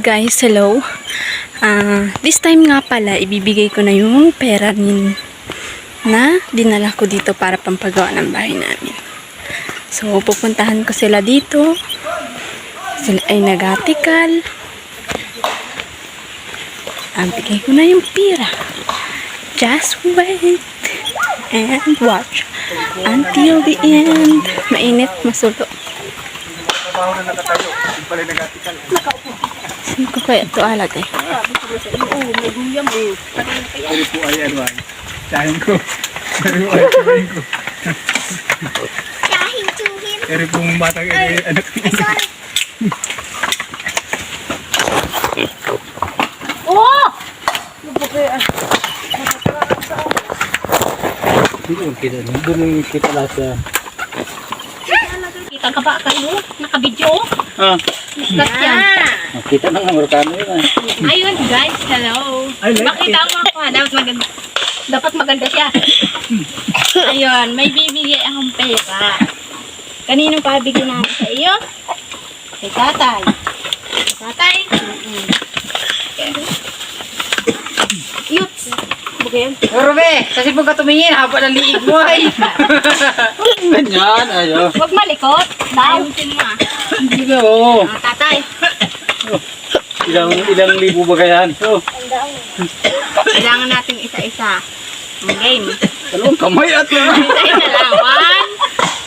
guys, hello. Ah, this time nga pala, ibibigay ko na yung pera nin na dinala ko dito para pampagawa ng bahay namin. So, pupuntahan ko sila dito. Sila ay nagatikal. Ah, bigay ko na yung pera. Just wait and watch until the end. Mainit, masulo. Trabaho na nakatayo. Yung pala nag-atical. Saan ko kaya ito alag eh? Pero po ay ano ay. Sahin ko. Pero ay kumain ko. Dahil tuhin. Pero pong batang eh, anak Ay, sorry. Oh! Doon kita, doon kita lang sa... Kita ka ba kayo? Nakabidyo? Ah, Kat yan. Nakita ng Amerikano yun ah. Ayun guys, hello. Like Makita mo ako ha, dapat maganda. Dapat maganda siya. Ayun, may bibigay akong pera. Kanino pa bigyan namin sa iyo? Kay tatay. Kay tatay? Mm-mm. Yuts. Rube, kasi pag tumingin, haba ng liig mo ay. Ganyan, ayo. Huwag malikot. Ayusin mo ah. Hindi na oh. Ilang, ilang libo ba kaya? So, Kailangan natin isa-isa. Ang game. dalawang kamay at lang. Isa-isa lang. One,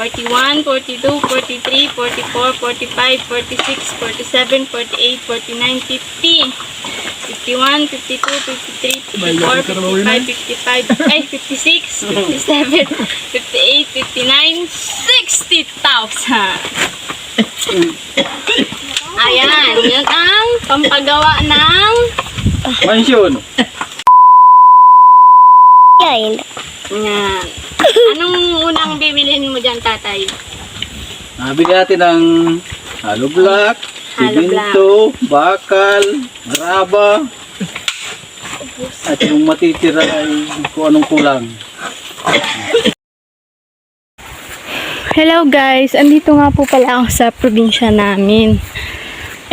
41, 42, 43, 44, 45, 46, 47, 48, 49, 50, 51, 52, 53, 54, 55, 55, ay, 56, 57, 58, 59, 60,000. Ayan, yun ang pampagawa ng Mansyon. Yan. Yan. Anong unang bibilhin mo dyan, tatay? Nabili natin ng hollow block, siminto, bakal, maraba, at yung matitira ay kung anong kulang. Hello guys, andito nga po pala ako sa probinsya namin.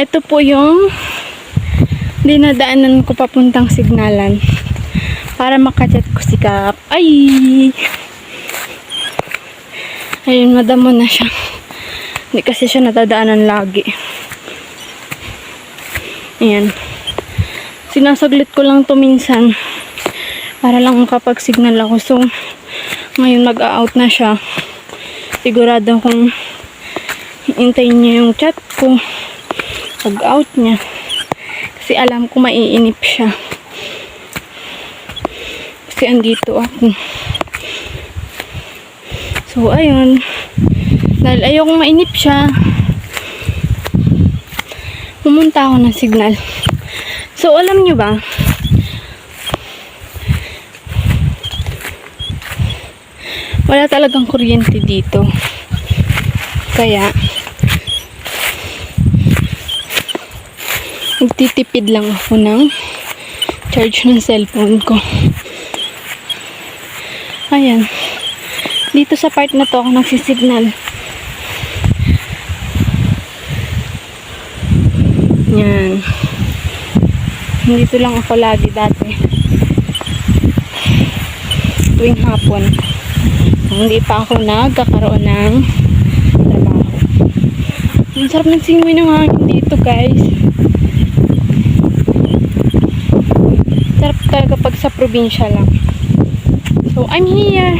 Ito po yung dinadaanan ko papuntang signalan para makachat ko si Kap. Ay! Ayun, madamo na siya. Hindi kasi siya natadaanan lagi. Ayan. Sinasaglit ko lang to minsan para lang makapag-signal ako. So, ngayon mag-out na siya sigurado kung hintayin niya yung chat ko pag out niya kasi alam ko maiinip siya kasi andito ako so ayun dahil ayokong mainip siya pumunta ako ng signal so alam nyo ba wala talagang kuryente dito. Kaya, nagtitipid lang ako ng charge ng cellphone ko. Ayan. Dito sa part na to ako nagsisignal. Yan. Dito lang ako lagi dati. Tuwing hapon hindi pa ako nagkakaroon ng trabaho. Ang sarap ng simoy ng hangin dito, guys. Sarap talaga pag sa probinsya lang. So, I'm here.